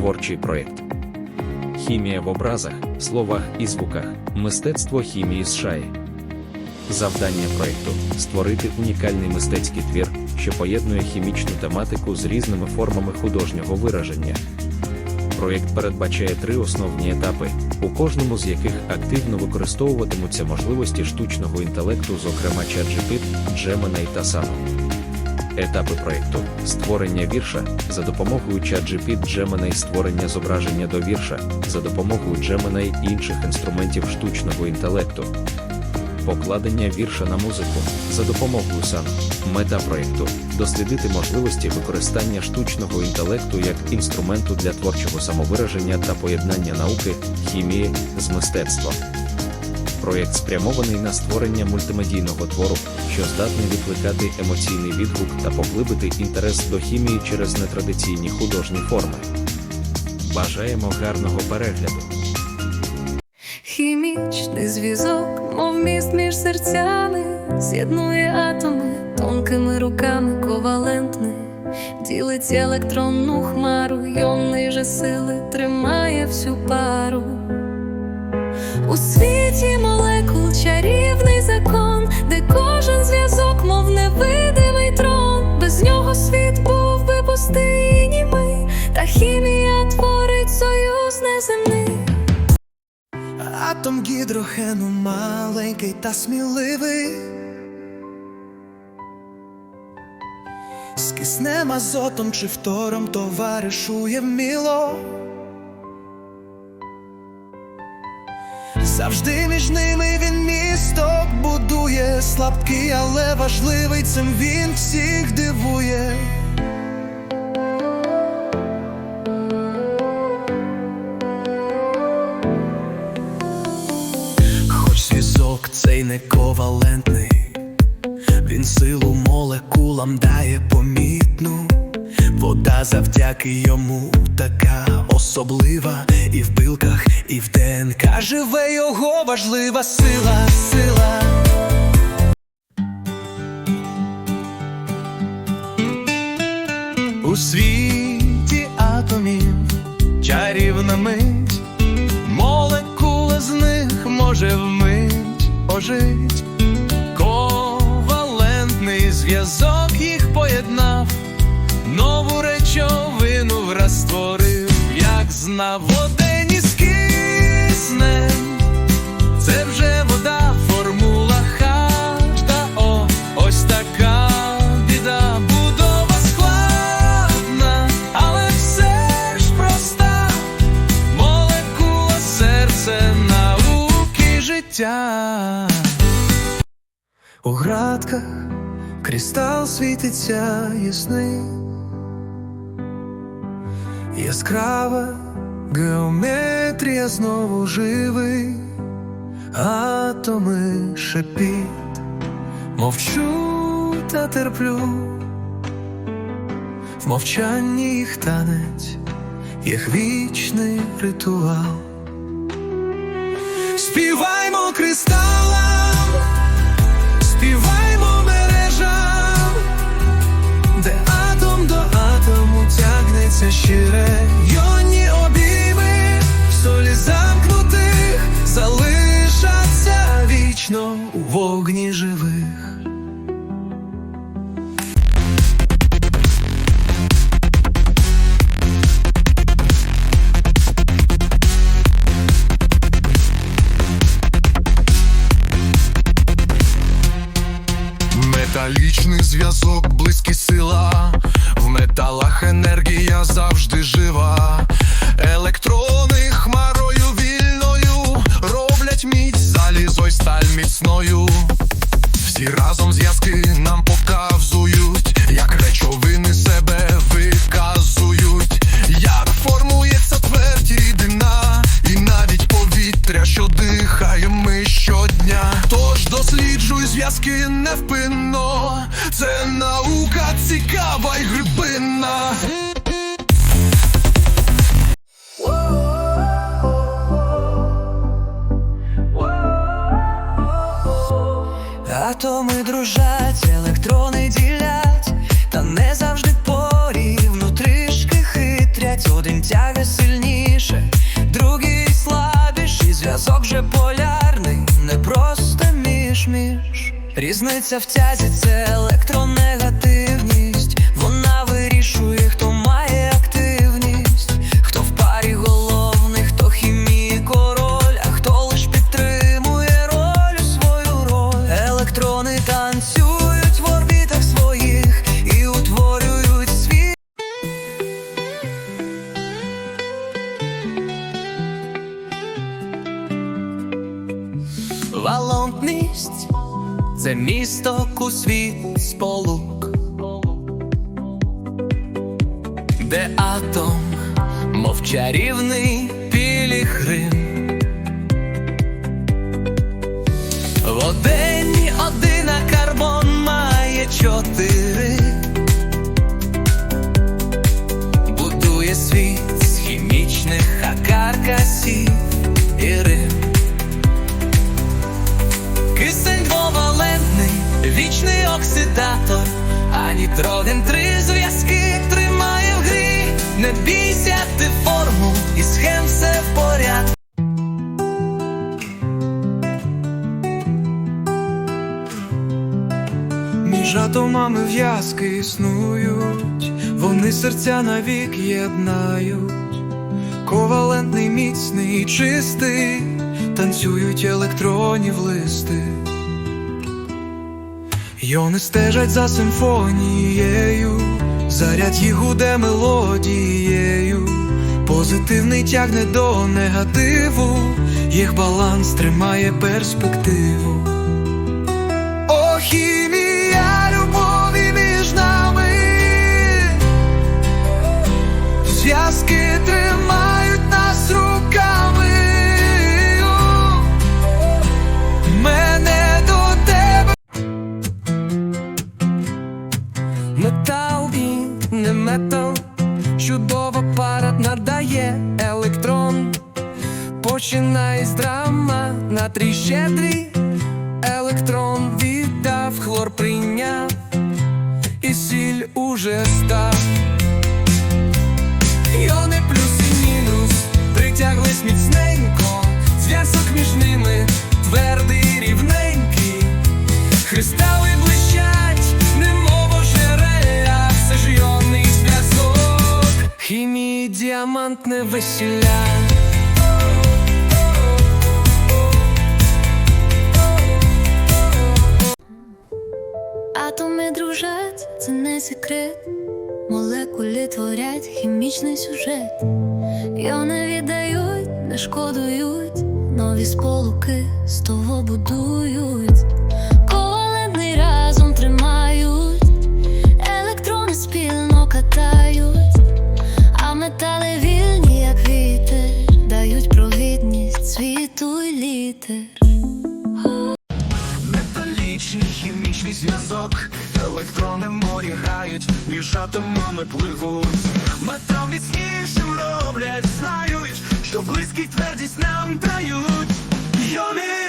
Творчий проєкт. Хімія в образах, словах і звуках. Мистецтво хімії США. Завдання проєкту створити унікальний мистецький твір, що поєднує хімічну тематику з різними формами художнього вираження. Проєкт передбачає три основні етапи, у кожному з яких активно використовуватимуться можливості штучного інтелекту, зокрема ChatGPT, Gemini та Sano. Етапи проєкту створення вірша за допомогою ChatGPT Gemini створення зображення до вірша за допомогою Gemini і інших інструментів штучного інтелекту. Покладення вірша на музику за допомогою САН. Мета проєкту дослідити можливості використання штучного інтелекту як інструменту для творчого самовираження та поєднання науки, хімії з мистецтвом. Проєкт спрямований на створення мультимедійного твору, що здатний викликати емоційний відгук та поглибити інтерес до хімії через нетрадиційні художні форми. Бажаємо гарного перегляду! Хімічний зв'язок, мов міст між серцями, з'єднує атоми тонкими руками ковалентний, ділить електронну хмару, йонний же сили тримає всю пару. У світі молекул чарівний закон, де кожен зв'язок, мов невидимий трон, без нього світ був би пустий німий, та хімія творить союз неземний. Атом гідрогену маленький та сміливий. З киснем, азотом чи фтором товаришує вміло. Завжди між ними він місток будує слабкий, але важливий цим він всіх дивує. Хоч зв'язок цей не ковалентний, він силу молекулам дає помітну. Вода завдяки йому така особлива, і в пилках, і в ДНК живе його важлива сила, сила. У світі атомів чарівна мить, молекула з них може вмить ожить. Ковалентний зв'язок їх поєднав, знав водені з киснем. Це вже вода, формула H2O Ось така біда, будова складна, але все ж проста. Молекула серце науки життя. У градках кристал світиться ясний, яскрава геометрія знову живий, атоми шепіт, мовчу та терплю, в мовчанні їх танець, їх вічний ритуал. Співаймо кристалам, співаймо мережам, де атом до атому тягнеться щире живих. Металічний зв'язок, близькі сила, в металах енергія завжди жива, електрони хмарою вільною роблять міць залізо й сталь міцною. І разом зв'язки нам показують. Одне сильніше, другий слабіший. Зв'язок же полярний, не просто між-між. Різниця в тязі це електронегативність. Валентність це місток у світ сполук, де атом, мов чарівний пілігрим. В одені один, карбон має чотири. Будує світ з хімічних акаркасів вічний оксидатор, а нітроген три зв'язки тримає в грі. Не бійся ти формул і схем все в порядку. Між атомами в'язки існують, вони серця навік єднають. Ковалентний, міцний, чистий, танцюють електронів листи. Йони стежать за симфонією, заряд їх гуде мелодією. Позитивний тягне до негативу, їх баланс тримає перспективу. Не метал. Чудово парад надає електрон. Починай з драма, натрій щедрий. Електрон віддав, хлор прийняв, і сіль уже став. Йони плюс і мінус притяглись міцненько, зв'язок між ними твердий діамантне весілля. Атоми дружать, це не секрет. Молекулі творять хімічний сюжет. Йони віддають, не шкодують, нові сполуки з того будують. Ковалентний разом тримають, метали вільні, як вітер, дають провідність світу й літер. Металічний хімічний зв'язок, електрони в морі грають, між атомами пливуть. Метал міцнішим роблять, знають, що близький твердість нам дають. Йони